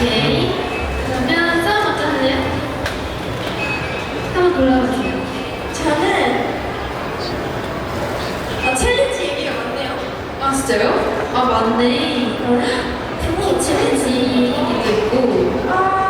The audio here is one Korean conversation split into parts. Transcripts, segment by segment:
그러면 싸움 어떠세요? 한번 골라보세요. 저는 아 챌린지 얘기가 많네요. 아 진짜요? 아 맞네. 대본이 아, 챌린지 얘기도 있고. 아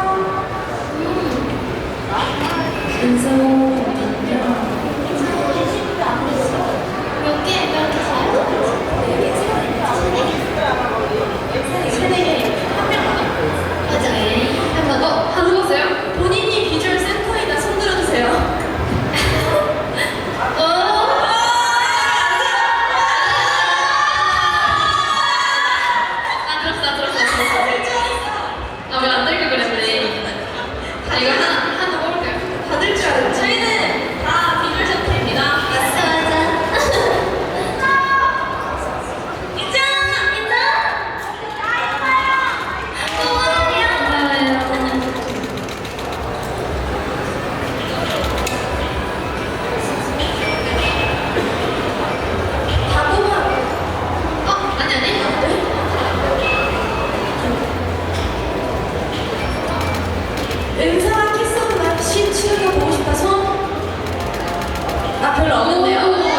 나 별로 없는데요?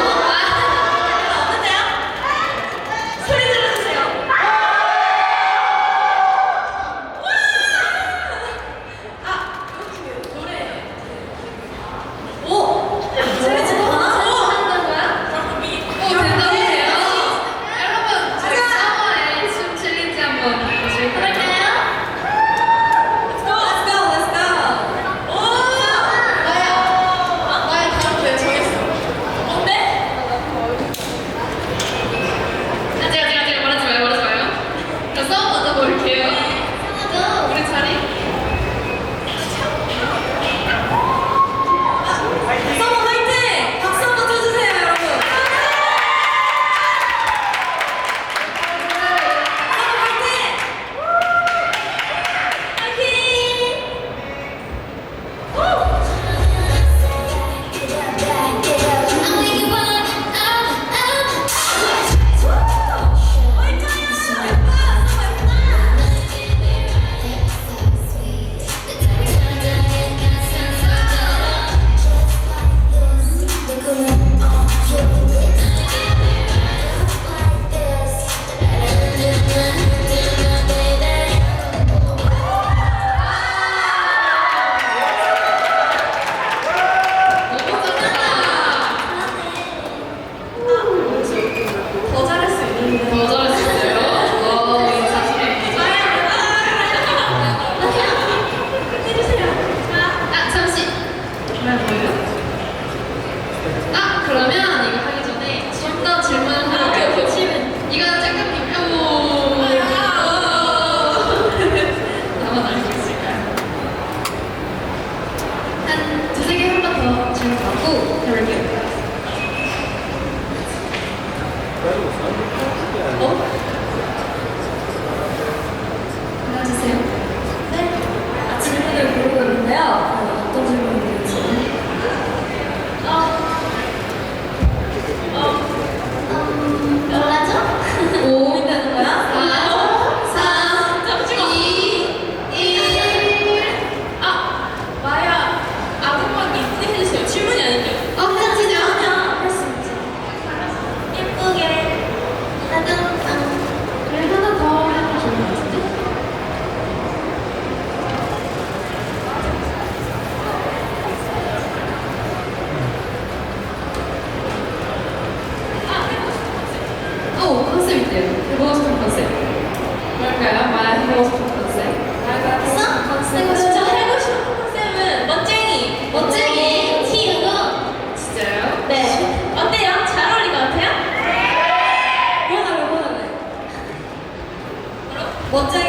앉으세요. 네, 아침 분을 고르고 있는데요. 멋진